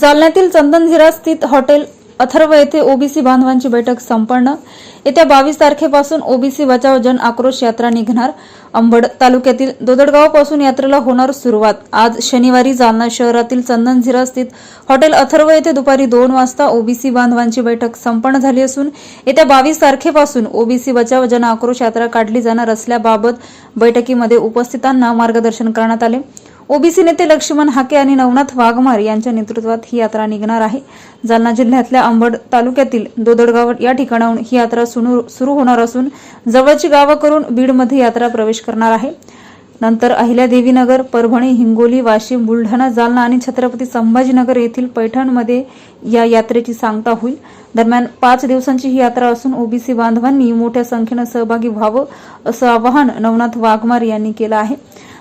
जालन्यातील चंदनझिरा स्थित हॉटेल अथर्व येथे ओबीसी बांधवांची बैठक संपन्न. येत्या बावीस तारखेपासून ओबीसी बचाव जन आक्रोश यात्रा निघणार. अंबड तालुक्यातील दोदडगावपासून यात्रेला होणार सुरुवात. आज शनिवारी जालना शहरातील चंदनझिरा स्थित हॉटेल अथर्व येथे दुपारी दोन वाजता ओबीसी बांधवांची बैठक संपन्न झाली असून येत्या बावीस तारखेपासून ओबीसी बचाव जन आक्रोश यात्रा काढली जाणार असल्याबाबत बैठकीमध्ये उपस्थितांना मार्गदर्शन करण्यात आले. ओबीसी नेते लक्ष्मण हाके आणि नवनाथ वाघमार यांच्या नेतृत्वात ही यात्रा निघणार आहे. जालना जिल्ह्यातल्या अंबड तालुक्यातील दोदडगाव या ठिकाणाहून ही यात्रा सुरू सुरू होणार असून जवळची गावं करून बीडमध्ये यात्रा प्रवेश करणार आहे. नंतर अहिल्यादेवीनगर परभणी हिंगोली वाशिम बुलढाणा जालना आणि छत्रपती संभाजीनगर येथील पैठणमध्ये या यात्रेची सांगता होईल. दरम्यान पाच दिवसांची ही यात्रा असून ओबीसी बांधवांनी मोठ्या संख्येनं सहभागी व्हावं असं आवाहन नवनाथ वाघमार यांनी केलं आहे.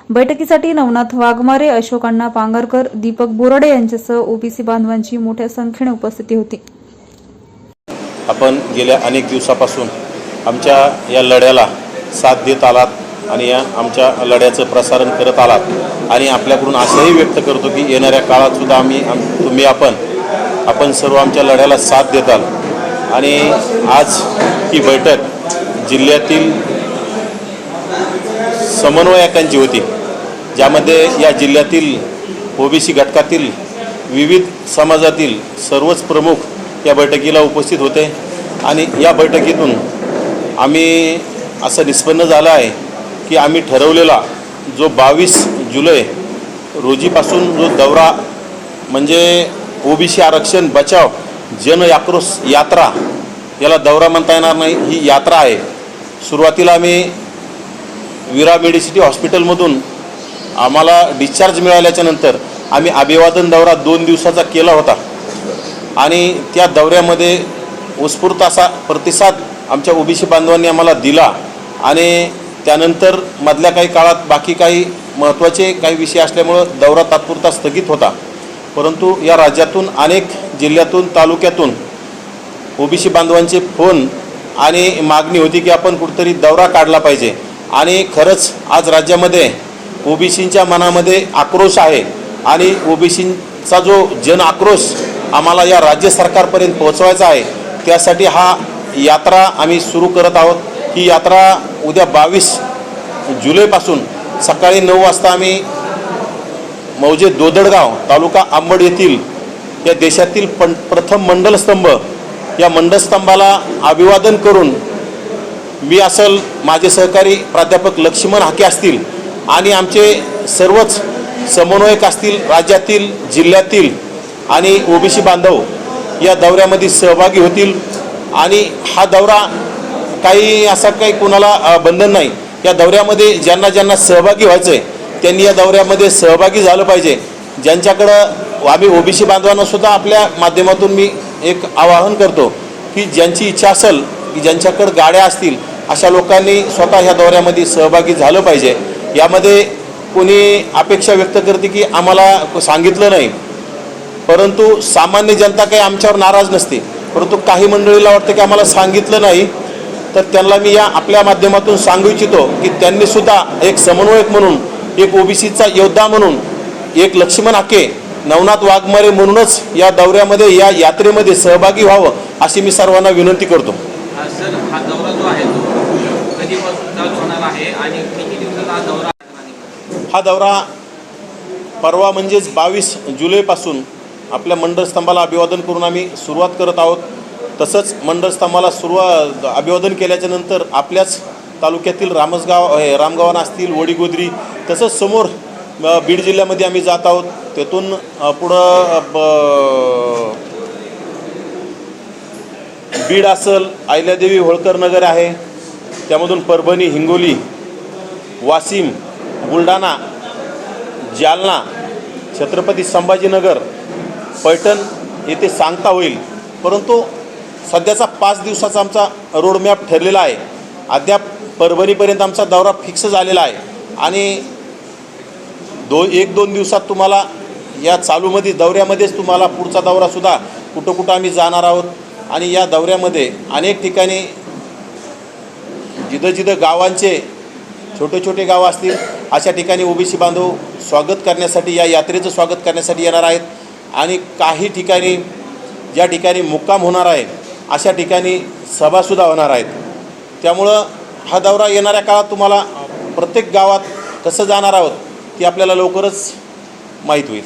बैठकीसाठी नवनाथ वाघमारे अशोक अण्णा पांगरकर दीपक बोराडे यांच्यासह ओबीसी बांधवांची मोठ्या संख्येने उपस्थिती होती. आपण गेल्या अनेक दिवसापासून आमच्या या लढ्याला साथ देत आलात आणि या आमच्या लढ्याचं प्रसारण करत आलात आणि आपल्याकडून असंही व्यक्त करतो की येणाऱ्या काळातसुद्धा आम्ही आम तुम्ही आपण आपण सर्व आमच्या लढ्याला साथ देताल आणि आज ही बैठक जिल्ह्यातील समन्वयकांची होती. ज्यामध्ये या जिल्ह्यातील ओबीसी घटकातील विविध समाजातील सर्वच प्रमुख या बैठकीला उपस्थित होते. आणि या बैठकीतून आम्ही असं निष्पन्न झालं आहे की आम्ही ठरवलेला जो बावीस जुलै रोजीपासून जो दौरा म्हणजे ओबीसी आरक्षण बचाव जन याक्रोश यात्रा याला दौरा म्हणता येणार नाही ही यात्रा आहे. सुरुवातीला आम्ही विरा मेडिसिटी हॉस्पिटलमधून आम्हाला डिस्चार्ज मिळाल्याच्यानंतर आम्ही अभिवादन दौरा दोन दिवसाचा केला होता. आणि त्या दौऱ्यामध्ये उत्स्फूर्त असा प्रतिसाद आमच्या ओबीसी बांधवांनी आम्हाला दिला. आणि त्यानंतर मधल्या काही काळात बाकी काही महत्त्वाचे काही विषय असल्यामुळं दौरा तात्पुरता स्थगित होता. परंतु या राज्यातून अनेक जिल्ह्यातून तालुक्यातून ओबीसी बांधवांचे फोन आणि मागणी होती की आपण कुठेतरी दौरा काढला पाहिजे. आणि खरंच आज राज्यामध्ये ओबीसींच्या मनामध्ये आक्रोश आहे आणि ओबीसींचा जो जन आक्रोश आम्हाला या राज्य सरकारपर्यंत पोहोचवायचा आहे त्यासाठी हा यात्रा आम्ही सुरू करत आहोत. ही यात्रा उद्या बावीस जुलैपासून सकाळी नऊ वाजता आम्ही मौजे दोदडगाव तालुका आंबड येथील या देशातील पण प्रथम मंडलस्तंभ या मंडलस्तंभाला अभिवादन करून मी असल माझे सहकारी प्राध्यापक लक्ष्मण हाके असतील आणि आमचे सर्वच समन्वयक असतील राज्यातील जिल्ह्यातील आणि ओबीसी बांधव या दौऱ्यामध्ये सहभागी होतील. आणि हा दौरा काही असा काही कोणाला बंधन नाही. या दौऱ्यामध्ये ज्यांना ज्यांना सहभागी व्हायचं आहे त्यांनी या दौऱ्यामध्ये सहभागी झालं पाहिजे. ज्यांच्याकडं आम्ही ओबीसी बांधवांनासुद्धा आपल्या माध्यमातून मी एक आवाहन करतो की ज्यांची इच्छा असेल की ज्यांच्याकडं गाड्या असतील अशा लोकांनी स्वतः ह्या दौऱ्यामध्ये सहभागी झालं पाहिजे. यामध्ये कोणी अपेक्षा व्यक्त करते की आम्हाला सांगितलं नाही. परंतु सामान्य जनता काही आमच्यावर नाराज नसते. परंतु काही मंडळीला वाटतं की आम्हाला सांगितलं नाही. तर त्यांना मी या आपल्या माध्यमातून सांगू इच्छितो की त्यांनी सुद्धा एक समन्वयक म्हणून एक ओबीसीचा योद्धा म्हणून एक लक्ष्मण हाके नवनाथ वाघमारे म्हणूनच या दौऱ्यामध्ये या यात्रेमध्ये सहभागी व्हावं अशी मी सर्वांना विनंती करतो. सर हा दौरा जो आहे तो कधीपासून चालू होणार आहे आणि किती हा दौरा परवा म्हणजेच बावीस जुलैपासून आपल्या मंडळस्तंभाला अभिवादन करून आम्ही सुरुवात करत आहोत. तसंच मंडळस्तंभाला सुरुवात अभिवादन केल्याच्यानंतर आपल्याच तालुक्यातील रामसगाव आहे रामगावान असतील वडीगोदरी तसंच समोर बीड जिल्ह्यामध्ये आम्ही जात आहोत. तेथून पुढं ब- बीड असल अहिल्यादेवी होळकर नगर आहे. त्यामधून परभणी हिंगोली वाशिम बुलढाणा जालना छत्रपती संभाजीनगर पैठण येथे सांगता होईल. परंतु सध्याचा पाच दिवसाचा आमचा रोडमॅप ठरलेला आहे. अद्याप परभणीपर्यंत आमचा दौरा फिक्स झालेला आहे. आणि दो एक दोन दिवसात तुम्हाला या चालूमध्ये दौऱ्यामध्येच तुम्हाला पुढचा दौरासुद्धा कुठं कुठं आम्ही जाणार आहोत. आणि या दौऱ्यामध्ये अनेक ठिकाणी जिथं जिथं गावांचे छोटे छोटे गावं असतील अशा ठिकाणी ओबीसी बांधव स्वागत करण्यासाठी या यात्रेचं स्वागत करण्यासाठी येणार आहेत. आणि काही ठिकाणी ज्या ठिकाणी मुक्काम होणार आहे अशा ठिकाणी सभासुद्धा होणार आहेत. त्यामुळं हा दौरा येणाऱ्या काळात तुम्हाला प्रत्येक गावात कसं जाणार आहोत ती आपल्याला लवकरच माहीत होईल.